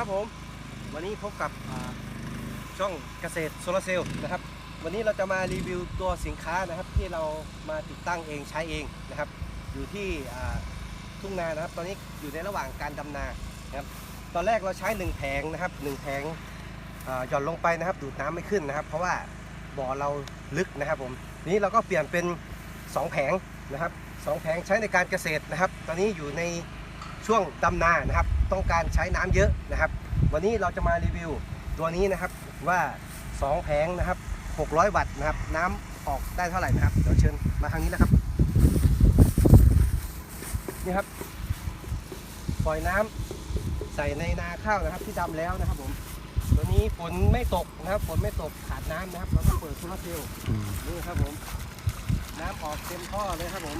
ครับผม วันนี้พบกับช่องเกษตรโซลาร์เซลล์นะครับ วันนี้เราจะมารีวิวตัวสินค้านะครับ ที่เรามาติดตั้งเองใช้เองนะครับ อยู่ที่ทุ่งนานะครับ ตอนนี้อยู่ในระหว่างการดำนานะครับ ตอนแรกเราใช้หนึ่งแผงนะครับหนึ่งแผงหย่อนลงไปนะครับ ดูดน้ำไม่ขึ้นนะครับ เพราะว่าบ่อเราลึกนะครับผมนี้เราก็เปลี่ยนเป็นสองแผงนะครับสองแผงใช้ในการเกษตรนะครับ ตอนนี้อยู่ใน ช่วงดำนานะครับ ต้องการใช้น้ำเยอะนะครับ วันนี้เราจะมารีวิวตัวนี้นะครับว่า 2 แผงนะครับ 600 วัตต์นะครับ น้ำออกได้เท่าไหร่นะครับ เดี๋ยวเชิญมาทางนี้นะครับ นี่ครับ ปล่อยน้ำใส่ในนาข้าวนะครับที่ดำแล้วนะครับผม ตัวนี้ฝนไม่ตกนะครับฝนไม่ตกขาดน้ำนะครับเราต้องเปิดโซลาร์เซลล์นี่ครับผม น้ำออกเต็มท่อเลยครับผม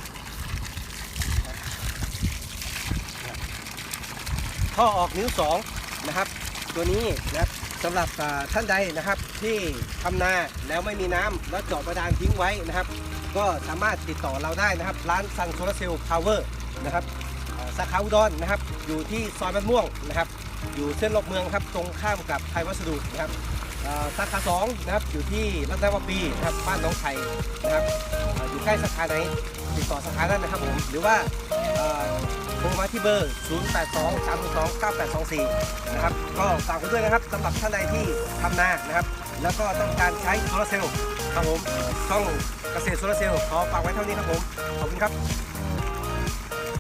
ท่อออกนิ้วสองนะครับตัวนี้นะครับสำหรับท่านใดนะครับที่ทำนาแล้วไม่มีน้ำแล้วเจาะบาดาลทิ้งไว้นะครับ ก็สามารถติดต่อเราได้นะครับ ร้านซันโซลาเซลล์พาวเวอร์นะครับสาขาอุดรนะครับ อยู่ที่ซอยบ้านม่วงนะครับ อยู่เส้นรอบเมืองครับตรงข้ามกับไทยวัสดุนะครับสาขาสองนะครับอยู่ที่รัตนวปีนะครับบ้านน้องไผ่นะครับอยู่ใกล้สาขาไหนติดต่อสาขานั้นนะครับผมหรือว่า โทรมาที่เบอร์ 0 8 2 3 2 9 8 2 4 นะครับ ก็ฝากไว้ด้วยนะครับสำหรับท่านใดที่ทำนานะครับ แล้วก็ต้องการใช้โซลาร์เซลล์ครับผมช่องเกษตรโซลาร์เซลล์ขอฝากไว้เท่านี้ครับผม ขอบคุณครับ